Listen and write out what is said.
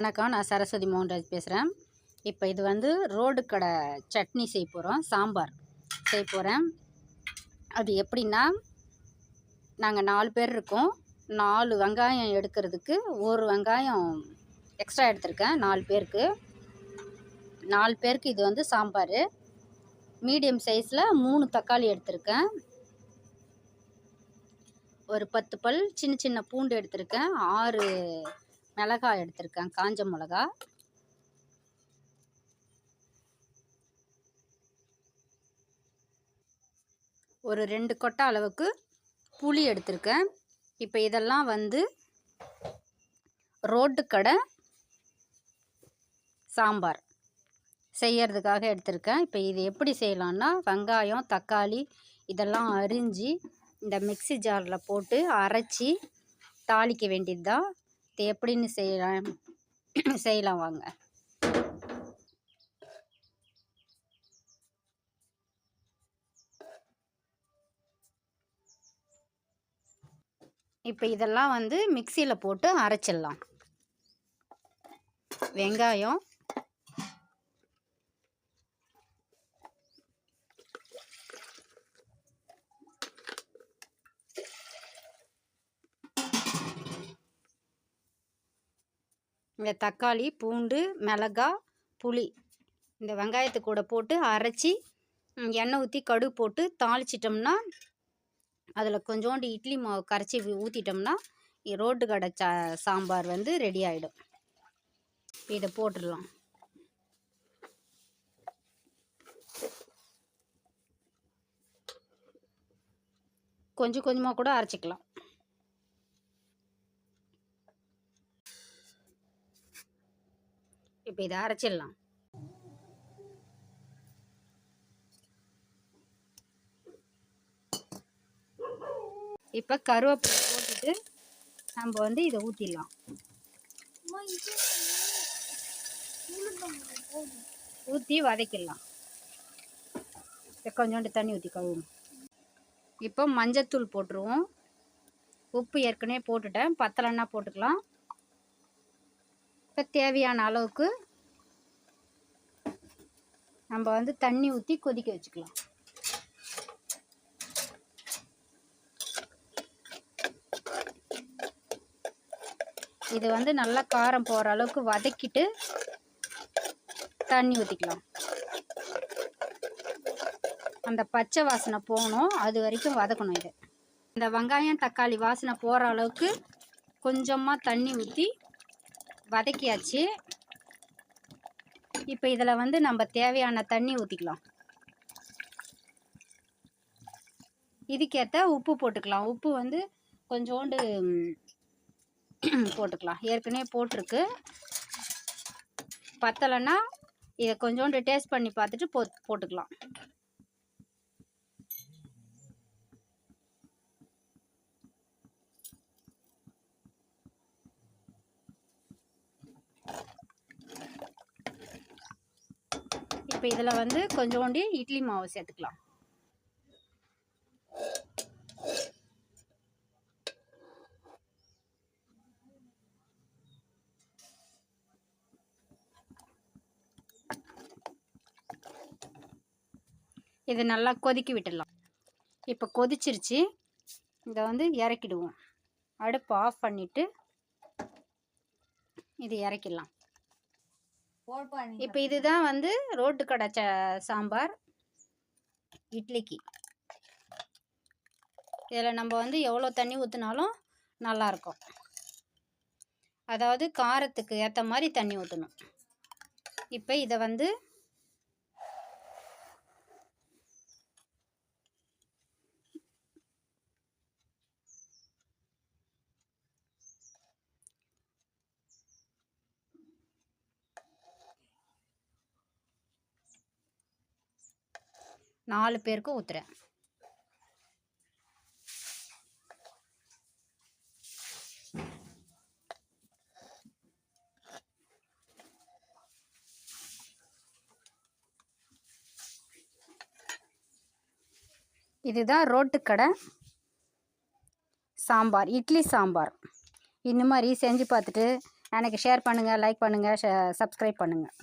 வணக்கம் நான் சரஸ்வதி மோகன்ராஜ் பேசுகிறேன் இப்போ இது வந்து ரோடு கடை சட்னி செய்ய போகிறோம் சாம்பார் செய்ய போகிறேன் அது எப்படின்னா நாங்கள் நாலு பேர் இருக்கோம். நாலு வெங்காயம் எடுக்கிறதுக்கு ஒரு வெங்காயம் எக்ஸ்ட்ரா எடுத்திருக்கேன் நாலு பேருக்கு. நாலு பேருக்கு இது வந்து சாம்பார். மீடியம் சைஸில் மூணு தக்காளி எடுத்திருக்கேன். ஒரு பத்து பல் சின்ன சின்ன பூண்டு எடுத்திருக்கேன் ஆறு மிளகாய் எடுத்திருக்கேன். காஞ்ச மிளகா. ஒரு ரெண்டு கொட்டை அளவுக்கு புளி எடுத்திருக்கேன். இப்போ இதெல்லாம் வந்து ரோட்டு கடை சாம்பார் செய்யறதுக்காக எடுத்திருக்கேன். இப்போ இது எப்படி செய்யலான்னா வெங்காயம் தக்காளி இதெல்லாம் அரிஞ்சு இந்த மிக்ஸி ஜாரில் போட்டு அரைச்சி தாளிக்க வேண்டியது தான் இது எப்படின்னு செய்யலாம்? செய்யலாம் வாங்க. இப்போ இதெல்லாம் வந்து மிக்சியில் போட்டு அரைச்சிடலாம். வெங்காயம் இந்த தக்காளி பூண்டு மிளகா புளி இந்த வெங்காயத்து கூட போட்டு அரைச்சி எண்ணெய் ஊற்றி கடுகு போட்டு தாளிச்சிட்டோம்னா அதில் கொஞ்சோண்டு இட்லி மாவு கரைச்சி ஊற்றிட்டோம்னா ரோட்டு கடை சா சாம்பார் வந்து ரெடி ஆகிடும் இதை போட்டுடலாம். கொஞ்சம் கொஞ்சமாக கூட அரைச்சிக்கலாம். இப்போ இதை அரைச்சிடலாம். இப்போ கருவேப்பிலை போட்டுட்டு நம்ம வந்து இதை ஊற்றிடலாம் ஊற்றி வதக்கிடலாம். இப்போ கொஞ்சோண்டு தண்ணி ஊற்றி கழுவணும் இப்போ மஞ்சத்தூள் போட்டுருவோம். உப்பு ஏற்கனவே போட்டுட்டேன். பத்தலைன்னா போட்டுக்கலாம். இப்போ தேவையான அளவுக்கு நம்ம வந்து தண்ணி ஊற்றி கொதிக்க வச்சுக்கலாம். இது வந்து நல்லா காரம் போகிற அளவுக்கு வதக்கிட்டு தண்ணி ஊற்றிக்கலாம் அந்த பச்சை வாசனை போகணும். அது வரைக்கும் வதக்கணும் இது. இந்த வெங்காயம் தக்காளி வாசனை போகிற அளவுக்கு கொஞ்சமாக தண்ணி ஊற்றி வதக்கியாச்சு. இப்போ இதில் வந்து நம்ம தேவையான தண்ணி ஊற்றிக்கலாம் இதுக்கேற்ற உப்பு போட்டுக்கலாம். உப்பு வந்து கொஞ்சோண்டு போட்டுக்கலாம். ஏற்கனவே போட்டிருக்கு. பத்தலைன்னா இதை கொஞ்சோண்டு டேஸ்ட் பண்ணி பார்த்துட்டு போ போட்டுக்கலாம். இப்போ இதில் வந்து கொஞ்சோண்டி இட்லி மாவு சேர்த்துக்கலாம். இது நல்லா கொதிக்க விட்டுடலாம். இப்போ கொதிச்சிருச்சு. இதை வந்து இறக்கிடுவோம். அடுப்பு ஆஃப் பண்ணிவிட்டு இது இறக்கிடலாம். இப்போ இதுதான் வந்து ரோட்டு கடை சாம்பார் இட்லிக்கு. இதில் நம்ம வந்து எவ்வளோ தண்ணி ஊற்றினாலும் நல்லாயிருக்கும் அதாவது காரத்துக்கு ஏற்ற மாதிரி தண்ணி ஊற்றணும் இப்போ இதை வந்து நாலு பேருக்கும் ஊற்றுறேன் இதுதான் ரோட்டு கடை. சாம்பார் இட்லி சாம்பார். இந்த மாதிரி செஞ்சு பார்த்துட்டு எனக்கு ஷேர் பண்ணுங்கள் லைக் பண்ணுங்கள் சப்ஸ்கிரைப் பண்ணுங்கள்